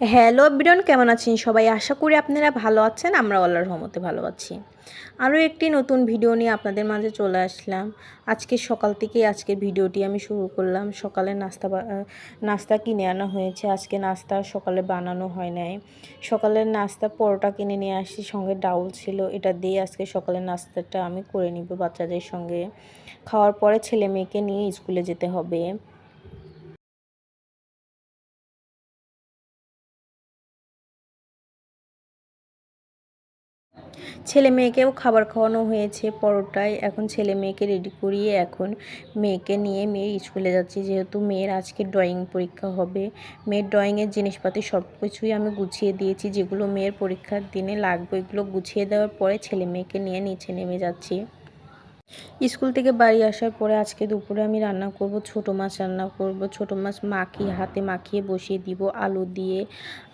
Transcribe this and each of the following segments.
Hello বিরন কেমন আছেন সবাই? আশা করি আপনারা ভালো আছেন আমরা আল্লাহর রহমতে ভালো আছি। আরও একটি নতুন ভিডিও নিয়ে আপনাদের মাঝে চলে আসলাম। আজকে সকাল থেকে আজকের ভিডিওটি আমি শুরু করলাম। সকালে নাস্তা নাস্তা কিনে আনা হয়েছে। আজকে নাস্তা সকালে বানানো হয় নাই। সকালের নাস্তা পরোটা কিনে নিয়ে আসি সঙ্গে ডাউল ছিল। এটা দিয়ে আজকে সকালের নাস্তাটা আমি করে নিব বাচ্চাদের সঙ্গে। খাওয়ার পরে ছেলে মেয়েকে নিয়ে স্কুলে যেতে হবে। ছেলে মেয়েকেও খাবার খাওয়ানো হয়েছে পরোটায়। এখন ছেলে মেয়েকে রেডি করিয়ে এখন মেয়েকে নিয়ে মেয়ে স্কুলে যাচ্ছি। যেহেতু মেয়ের আজকে ড্রয়িং পরীক্ষা হবে, মেয়ের ড্রয়িংয়ের জিনিসপাতি সব কিছুই আমি গুছিয়ে দিয়েছি। যেগুলো মেয়ের পরীক্ষার দিনে লাগবে, এগুলো গুছিয়ে দেওয়ার পরে ছেলে মেয়েকে নিয়ে নিচে নেমে যাচ্ছি। স্কুল থেকে বাড়ি আসার পরে আজকে দুপুরে আমি রান্না করব, ছোট মাছ রান্না করব। ছোট মাছ মাখিয়ে হাতে মাখিয়ে বসিয়ে দিব, আলু দিয়ে।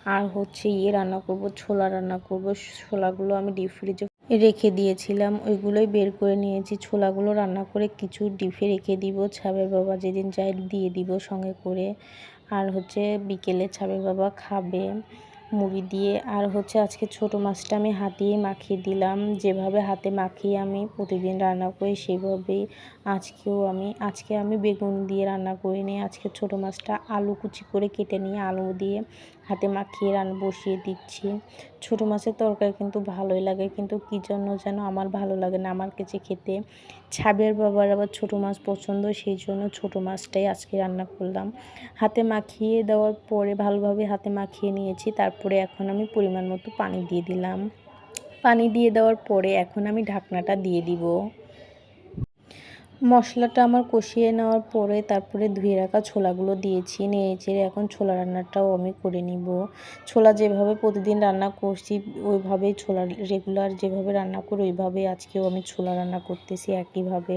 আর হচ্ছে ইয়ে রান্না করব, ছোলা রান্না করব। ছোলাগুলো আমি ডিপ ফ্রিজে রেখে দিয়েছিলাম, ওইগুলোই বের করে নিয়েছি। ছোলাগুলো রান্না করে কিছু ডিপে রেখে দিব, ছাবের বাবা যেদিন চাই দিয়ে দিব সঙ্গে করে। আর হচ্ছে বিকেলে ছাবের বাবা খাবে। মুড়ি দিয়ে। আর হচ্ছে আজকে ছোট মাছটা আমি হাতিয়ে মাখিয়ে দিলাম। যেভাবে হাতে মাখিয়ে আমি প্রতিদিন রান্না করি, সেভাবেই আজকেও আমি, আজকে আমি বেগুন দিয়ে রান্না করিনি। আজকে ছোট মাছটা আলু কুচি করে কেটে নিয়ে আলু দিয়ে হাতে মাখিয়ে রান বসিয়ে দিচ্ছি। ছোট মাছের তরকারি কিন্তু ভালোই লাগে, কিন্তু কী জন্য যেন আমার ভালো লাগে না? আমার কাছে খেতে ছাবের বাবার আবার ছোট মাছ পছন্দ, সেই জন্য ছোট মাছটাই আজকে রান্না করলাম। হাতে মাখিয়ে দেওয়ার পরে ভালোভাবে হাতে মাখিয়ে নিয়েছি, তারপরে এখন আমি পরিমাণ মতো পানি দিয়ে দিলাম। পানি দিয়ে দেওয়ার পরে এখন আমি ঢাকনাটা দিয়ে দিব। মশলাটা আমার কষিয়ে নেওয়ার পরে তারপরে ধুয়ে রাখা ছোলাগুলো দিয়েছি চেড়ে এখন ছোলা রান্নাটাও আমি করে নিব। ছোলা যেভাবে প্রতিদিন রান্না করছি, ওইভাবেই ছোলা রেগুলার যেভাবে রান্না করি, ওইভাবেই আজকেও আমি ছোলা রান্না করতেছি একইভাবে।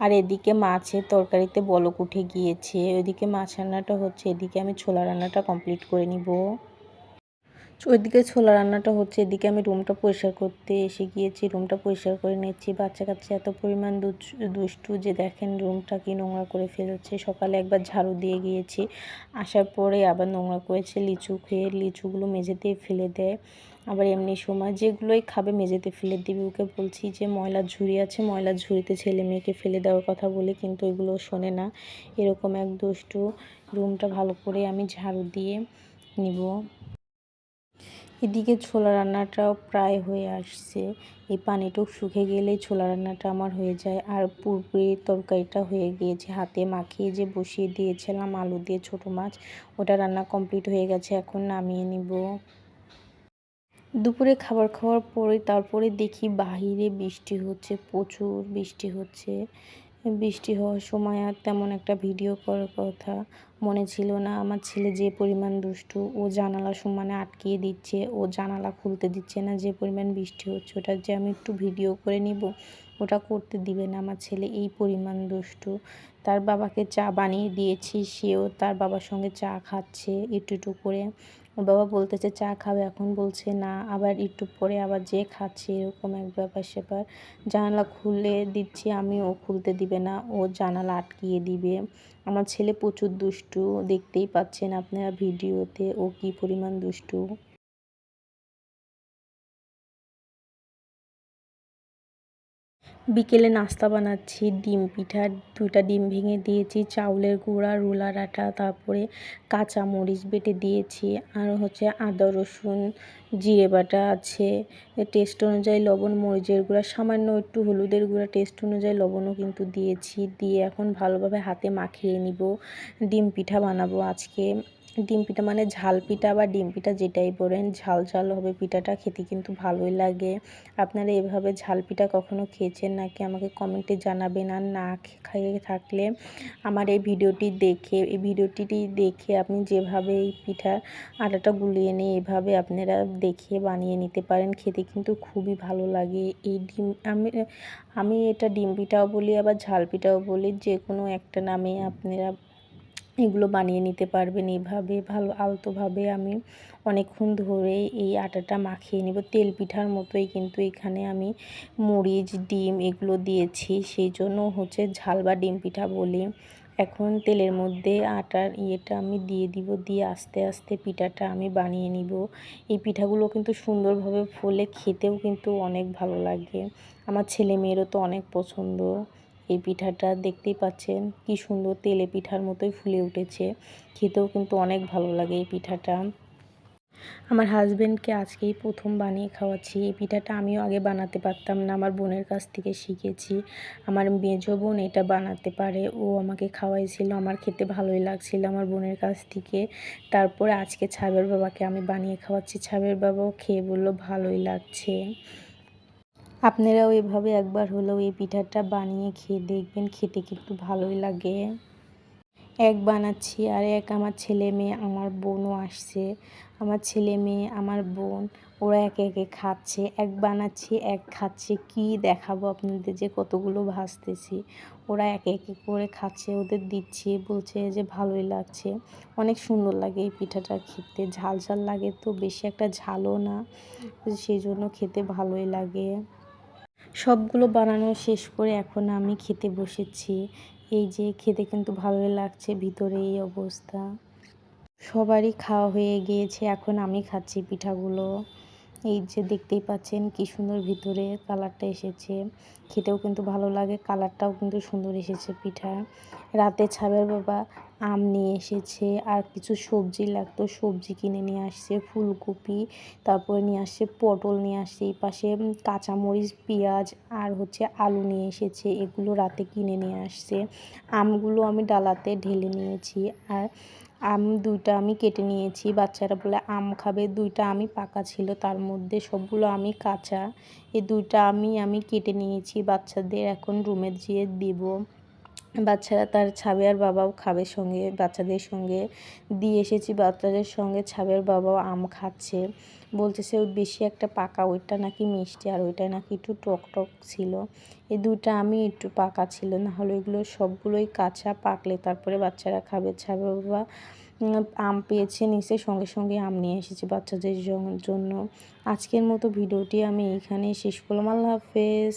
আর এদিকে মাছের তরকারিতে বলক উঠে গিয়েছে, ওইদিকে মাছ রান্নাটা হচ্ছে, এদিকে আমি ছোলা রান্নাটা কমপ্লিট করে নিব। ওইদিকে ছোলা রান্নাটা হচ্ছে, এদিকে আমি রুমটা পরিষ্কার করতে এসে গিয়েছি রুমটা পরিষ্কার করে নিচ্ছি। বাচ্চা কাচ্চা এত পরিমাণ দুষ্টু যে দেখেন রুমটা কি নোংরা করে ফেলছে। সকালে একবার ঝাড়ু দিয়ে গিয়েছি, আসার পরে আবার নোংরা করেছে লিচু খেয়ে, লিচুগুলো মেঝেতে ফেলে দেয়। আবার এমনি সময় যেগুলোই খাবে মেঝেতে ফেলে দিবি। ওকে বলছি যে, ময়লার ঝুড়ি আছে, ময়লার ঝুড়িতে ছেলে মেয়েকে ফেলে দেওয়ার কথা বলে, কিন্তু এগুলো শোনে না। এরকম এক দুষ্টু রুমটা ভালো করে আমি ঝাড়ু দিয়ে নিব। এদিকে ছোলা রান্নাটাও প্রায় হয়ে আসছে। এই পানিটুক শুকে গেলেই ছোলা রান্নাটা আমার হয়ে যায়। আর পুরপুরি তরকারিটা হয়ে গিয়েছে। হাতে মাখিয়ে যে বসিয়ে দিয়েছিলাম আলু দিয়ে ছোট মাছ, ওটা রান্না কমপ্লিট হয়ে গেছে। এখন নামিয়ে নিব। দুপুরে খাবার খাওয়ার পরে, তারপরে দেখি বাহিরে বৃষ্টি হচ্ছে, প্রচুর বৃষ্টি হচ্ছে। বৃষ্টি হওয়ার সময় আর তেমন একটা ভিডিও করার কথা মনে ছিল না। আমার ছেলে যে পরিমাণ দুষ্টু, ও জানালা সমানে আটকিয়ে দিচ্ছে, ও জানালা খুলতে দিচ্ছে না যে পরিমাণ বৃষ্টি হচ্ছে। ওটা যে আমি একটু ভিডিও করে নিব, ওটা করতে দিবে না। আমার ছেলে এই পরিমাণ দুষ্টু। তার বাবাকে চা বানিয়ে দিয়েছি, সেও তার বাবার সঙ্গে চা খাচ্ছে একটু একটু করে। বাবা বলতেছে, চা খাবে? এখন বলছে, না। আবার একটু পরে আবার যে খাচ্ছে এরকম এক ব্যাপার স্যাপার। জানালা খুলে দিচ্ছি আমি ও খুলতে দিবে না। ও জানালা আটকিয়ে দিবে। আমার ছেলে প্রচুর দুষ্টু, দেখতেই পাচ্ছেন আপনারা ভিডিওতে ও কি পরিমাণ দুষ্টু। বিকেলে নাস্তা বানাচ্ছি, ডিম পিঠা, দুইটা ডিম ভেঙে দিয়েছি, চাউলের গুঁড়া, রোলার আটা, তারপরে কাঁচা মরিচ বেটে দিয়েছি, আর হচ্ছে আদা, রসুন, জিরে বাটা আছে। টেস্ট অনুযায়ী লবণ, মরিচের গুঁড়া, সামান্য একটু হলুদের গুঁড়া টেস্ট অনুযায়ী লবণও কিন্তু দিয়েছি, দিয়ে এখন ভালোভাবে হাতে মাখিয়ে নিব, ডিম পিঠা বানাবো আজকে। ডিম পিঠা মানে ঝাল পিঠা বা ডিম পিঠা যেটাই বলেন, ঝাল ঝাল হবে পিঠাটা খেতে কিন্তু ভালোই লাগে। আপনারা এভাবে ঝাল পিঠা কখনো খেয়েছেন নাকি আমাকে কমেন্টে জানাবেন আর না খেয়ে থাকলে আমার এই ভিডিওটি দেখে, এই ভিডিওটি দেখে আপনি যেভাবে এই পিঠা আটাটা গুলিয়ে নিয়ে এভাবে আপনারা দেখে বানিয়ে নিতে পারেন, খেতে কিন্তু খুবই ভালো লাগে। এই ডিম, আমি আমি এটা ডিম পিঠাও বলি আবার ঝাল পিঠাও বলি, যে কোনো একটা নামে আপনারা এগুলো বানিয়ে নিতে পারবেন এইভাবে ভালো, আলতোভাবে আমি অনেকক্ষণ ধরে এই আটাটা মাখিয়ে নেব। তেল পিঠার মতোই কিন্তু এখানে আমি মরিচ, ডিম এগুলো দিয়েছি। সেই জন্য হচ্ছে ঝাল বা ডিম পিঠা বলি এখন তেলের মধ্যে আটার ইয়েটা আমি দিয়ে দিব। দিয়ে আস্তে আস্তে পিঠাটা আমি বানিয়ে নিব। এই পিঠাগুলো কিন্তু সুন্দরভাবে ফুলে খেতেও কিন্তু অনেক ভালো লাগে। আমার ছেলে মেয়েরও তো অনেক পছন্দ। এই পিঠাটা দেখতেই পাচ্ছেন কি সুন্দর তেলে পিঠার মতোই ফুলে উঠেছে। খেতেও কিন্তু অনেক ভালো লাগে এই পিঠাটা। আমার হাজব্যান্ডকে আজকেই প্রথম বানিয়ে খাওয়াচ্ছি। এই পিঠাটা আমিও আগে বানাতে পারতাম না, আমার বোনের কাছ থেকে শিখেছি। আমার মেজো বোন এটা বানাতে পারে, ও আমাকে খাওয়াইছিল, আমার খেতে ভালোই লাগছিল আমার বোনের কাছ থেকে। তারপরে আজকে ছাবের বাবাকে আমি বানিয়ে খাওয়াচ্ছি। ছাবের বাবাও খেয়ে বলল, ভালোই লাগছে। আপনারাও এভাবে একবার হলেও এই পিঠাটা বানিয়ে খেয়ে দেখবেন, খেতে কিন্তু ভালোই লাগে। এক বানাচ্ছি আর এক আমার ছেলে মেয়ে, আমার বোনও আসছে। আমার ছেলে মেয়ে, আমার বোন, ওরা একে একে খাচ্ছে। এক বানাচ্ছি, এক খাচ্ছে, কি দেখাবো আপনাদের যে কতগুলো ভাজতেছি। ওরা একে একে করে খাচ্ছে, ওদের দিচ্ছি, বলছে যে ভালোই লাগছে। অনেক সুন্দর লাগে এই পিঠাটা খেতে। ঝাল ঝাল লাগে তো, বেশি একটা ঝালও না। সেই জন্য খেতে ভালোই লাগে। সবগুলো বানানো শেষ করে এখন আমি খেতে বসেছি। এই যে খেতে কিন্তু ভালোই লাগছে ভিতরে এই অবস্থা। সবারই খাওয়া হয়ে গিয়েছে, এখন আমি খাচ্ছি পিঠাগুলো। এই যে দেখতেই পাচ্ছেন কি সুন্দর ভিতরে কালারটা এসেছে। খেতেও কিন্তু ভালো লাগে, কালারটাও কিন্তু সুন্দর এসেছে পিঠা। রাতে ছাবের বাবা আম নিয়ে এসেছে, আর কিছু সবজি লাগতো। সবজি কিনে নিয়ে আসছে, ফুলকপি, তারপরে নিয়ে আসছে, পটল নিয়ে আসছে, এই পাশে কাঁচামরিচ, পেঁয়াজ, আর হচ্ছে আলু নিয়ে এসেছে, এগুলো রাতে কিনে নিয়ে আসছে। আমগুলো আমি ডালাতে ঢেলে নিয়েছি, আর আম দুইটা আমি কেটে নিয়েছি। বাচ্চারা বলে, আম খাবে, দুইটা আমি পাকা ছিল, তার মধ্যে সবগুলো আমি কাঁচা। এই দুইটা আমি আমি কেটে নিয়েছি, বাচ্চাদের এখন রুমে যেয়ে দিব। বাচ্চারা তার ছাবের বাবাও খাবে সঙ্গে, বাচ্চাদের সঙ্গে। দিয়ে এসেছি বাচ্চাদের সঙ্গে ছাবের বাবাও আম খাচ্ছে। বলতেছে, ওই বেশি একটা পাকা, ওইটা নাকি মিষ্টি, আর ওইটা নাকি একটু টক টক ছিল। এই দুটা আমি একটু পাকা ছিল, না হলে এগুলো সবগুলোই কাঁচা, পাকলে তারপরে বাচ্চারা খাবে। ছাবের বাবা আম পেয়েছে নিচে সঙ্গে সঙ্গে আম নিয়ে এসেছি বাচ্চাদের জন্য। আজকের মতো ভিডিওটি আমি এইখানে শেষ করলাম। আল্লাহ হাফেজ।